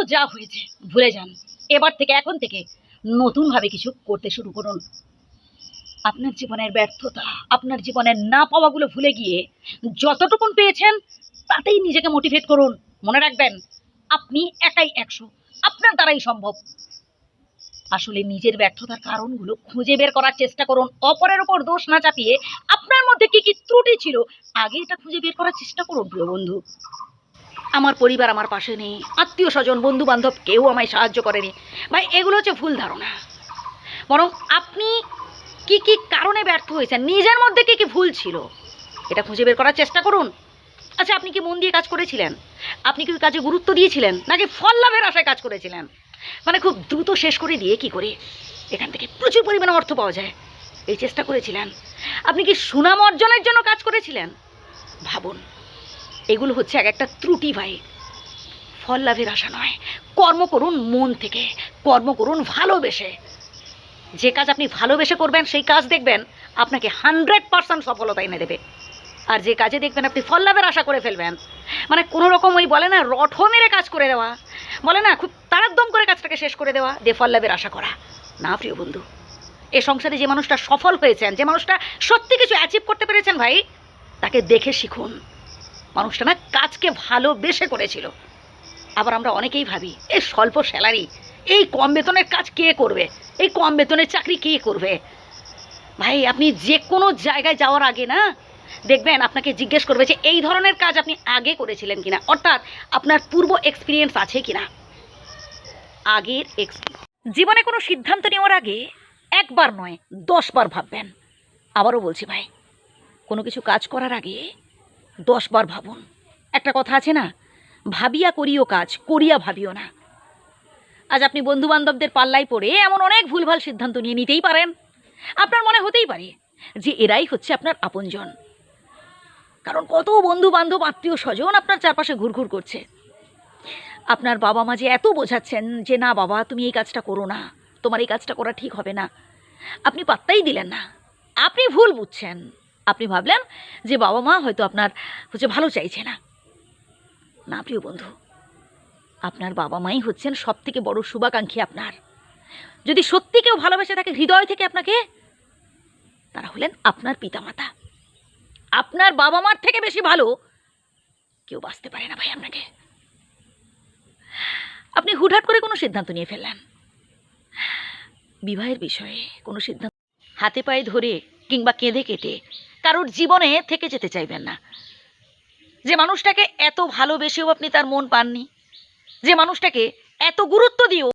তো যা হয়েছে, ভুলে যান। এবার থেকে, এখন থেকে নতুনভাবে কিছু করতে শুরু করুন। আপনার জীবনের ব্যর্থতা, আপনার জীবনের না পাওয়াগুলো ভুলে গিয়ে যতটুকুন পেয়েছেন, তাতেই নিজেকে মোটিভেট করুন। মনে রাখবেন, আপনি একাই একশো, আপনার দ্বারাই সম্ভব। আসলে নিজের ব্যর্থতার কারণগুলো খুঁজে বের করার চেষ্টা করুন। অপরের ওপর দোষ না চাপিয়ে আপনার মধ্যে কি কি ত্রুটি ছিল, আগে এটা খুঁজে বের করার চেষ্টা করুন, প্রিয় বন্ধু। আমার পরিবার আমার পাশে নেই আত্মীয় স্বজন বন্ধু বান্ধব কেউ আমায় সাহায্য করেনি। ভাই, এগুলো হচ্ছে ভুল ধারণা। বরং আপনি কি কি কারণে ব্যর্থ হয়েছেন? নিজের মধ্যে কি কি ভুল ছিল? এটা খুঁজে বের করার চেষ্টা করুন। আচ্ছা আপনি কি মন দিয়ে কাজ করেছিলেন? আপনি কি কাজে গুরুত্ব দিয়েছিলেন? নাকি ফল লাভের আশায় কাজ করেছিলেন? মানে খুব দ্রুত শেষ করে দিয়ে কি করে? এখান থেকে প্রচুর পরিমাণে অর্থ পাওয়া যায়। এই চেষ্টা করেছিলেন। আপনি কি সুনাম অর্জনের জন্য কাজ করেছিলেন? ভাবুন, এগুলো হচ্ছে এক একটা ত্রুটি ভাই। ফল লাভের আশা নয়। কর্ম করুন মন থেকে, কর্ম করুন ভালোবেসে। যে কাজ আপনি ভালোবেসে করবেন, সেই কাজ দেখবেন, আপনাকে হান্ড্রেড পার্সেন্ট সফলতা এনে দেবে। আর যে কাজে দেখবেন আপনি ফল লাভের আশা করে ফেলবেন। মানে কোনো রকম ওই বলে না, রঠ মেরে কাজ করে দেওয়া। বলে না, খুব তাড়াকদম করে কাজটাকে শেষ করে দেওয়া, দিয়ে ফল লাভের আশা করা। না, প্রিয় বন্ধু, এ সংসারে যে মানুষটা সফল হয়েছেন, যে মানুষটা সত্যি কিছু অ্যাচিভ করতে পেরেছেন ভাই, তাকে দেখে শিখুন। মানুষটা না কাজকে ভালোবেসে করেছিল। আবার আমরা অনেকেই ভাবি এই স্বল্প স্যালারি, এই কম বেতনের কাজ কে করবে? এই কম বেতনের চাকরি কে করবে? ভাই, আপনি যে কোনো জায়গায় যাওয়ার আগে না, দেখবেন আপনাকে জিজ্ঞেস করবে যে, এই ধরনের কাজ আপনি আগে করেছিলেন কিনা? অর্থাৎ আপনার পূর্ব এক্সপিরিয়েন্স আছে কিনা? আগের এক্সপিরিয়েন্স জীবনে কোনো সিদ্ধান্ত নেওয়ার আগে একবার নয়, দশবার ভাববেন। আবারও বলছি ভাই, কোনো কিছু কাজ করার আগে দশবার ভাবুন। একটা কথা আছে না ভাবিয়া করিও কাজ, করিয়া ভাবিও না। আজ আপনি বন্ধু বান্ধবদের পাল্লায় পড়ে এমন অনেক ভুলভাল সিদ্ধান্ত নিয়ে নিতেই পারেন। আপনার মনে হতেই পারে যে এরাই হচ্ছে আপনার আপনজন। কারণ কত বন্ধু বান্ধব আত্মীয় স্বজন আপনার চারপাশে ঘুরঘুর করছে। আপনার বাবা মা যে এত বোঝাচ্ছেন যে, না বাবা, তুমি এই কাজটা করো না, তোমার এই কাজটা করা ঠিক হবে না। আপনি পাত্তাই দিলেন না। আপনি ভুল বুঝছেন। আপনি ভাবলেন যে বাবা মা হয়তো আপনার হচ্ছে ভালো চাইছে না। না, প্রিয় বন্ধু, আপনার বাবা মাই হচ্ছেন সব থেকে বড় শুভাকাঙ্ক্ষী আপনার। যদি সত্যি কেউ ভালোবেসে থাকে, হৃদয় থেকে আপনাকে, তারা হলেন আপনার পিতামাতা। আপনার বাবা মার থেকে বেশি ভালো কেউ বাঁচতে পারে না ভাই আপনাকে। আপনি হুটহাট করে কোনো সিদ্ধান্ত নিয়ে ফেললেন। বিবাহের বিষয়ে কোনো সিদ্ধান্ত হাতে পায়ে ধরে কিংবা কেঁদে কেটে কারোর জীবনে থেকে যেতে চাইবেন না। যে মানুষটাকে এত ভালোবেসেও আপনি তার মন পাননি? যে মানুষটাকে এত গুরুত্ব দিয়েও